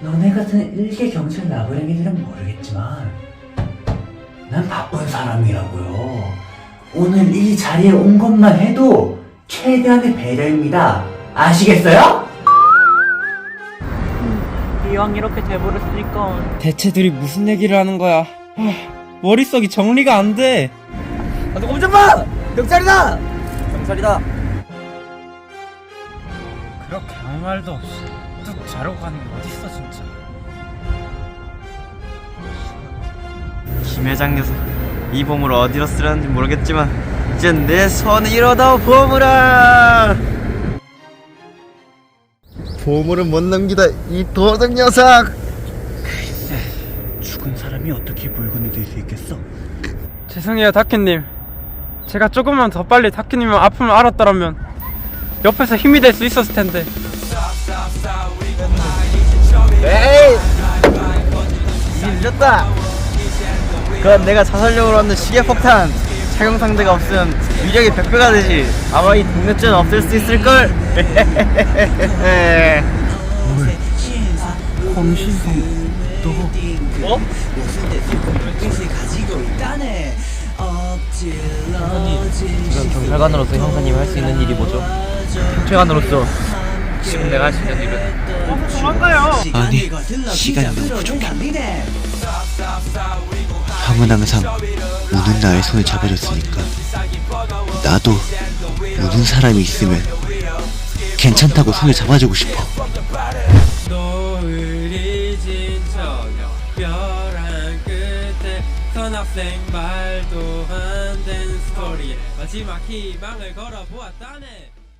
너네 같은 일개 경찰 나부랭이들은 모르겠지만 난 바쁜 사람이라고요. 오늘 이 자리에 온 것만 해도 최대한의 배려입니다. 아시겠어요? 음, 이왕 이렇게 돼버렸으니까 대체들이 무슨 얘기를 하는 거야? 아, 머릿속이 정리가 안 돼. 아, 나도 꼼짝마! 경찰이다! 경찰이다! 그렇게 아무 말도 없이 뚝 자르고 가는 게 어딨어 진짜. 김 회장 녀석 이 보물 어디로 쓰려는지 모르겠지만 이제 내 손에 이러다 보물아 보물은 못 넘기다 이 도둑 녀석 죽은 사람이 어떻게 물건이 될 수 있겠어? 죄송해요 다키님. 제가 조금만 더 빨리 다키님의 아픔을 알았더라면 옆에서 힘이 될 수 있었을 텐데. 에이 이미 늦었다 그럼 내가 자살력으로 얻는 시계 폭탄 착용 상대가 없으면 위력이 100배가 되지 아마 이 동네쯤 없앨 수 있을걸 어? 지금 경찰관으로서 형사님 할 수 있는 일이 뭐죠? 경찰관으로서 지금 내가 할 수 있는 일은 아니 시간이 너무 부족해. 형은 항상 우는 나의 손을 잡아줬으니까 나도 우는 사람이 있으면 괜찮다고 손을 잡아주고 싶어. 노을이 진 저녁 벼랑 끝에 선학생 말도 안 된 스토리에 마지막 희망을 걸어보았다네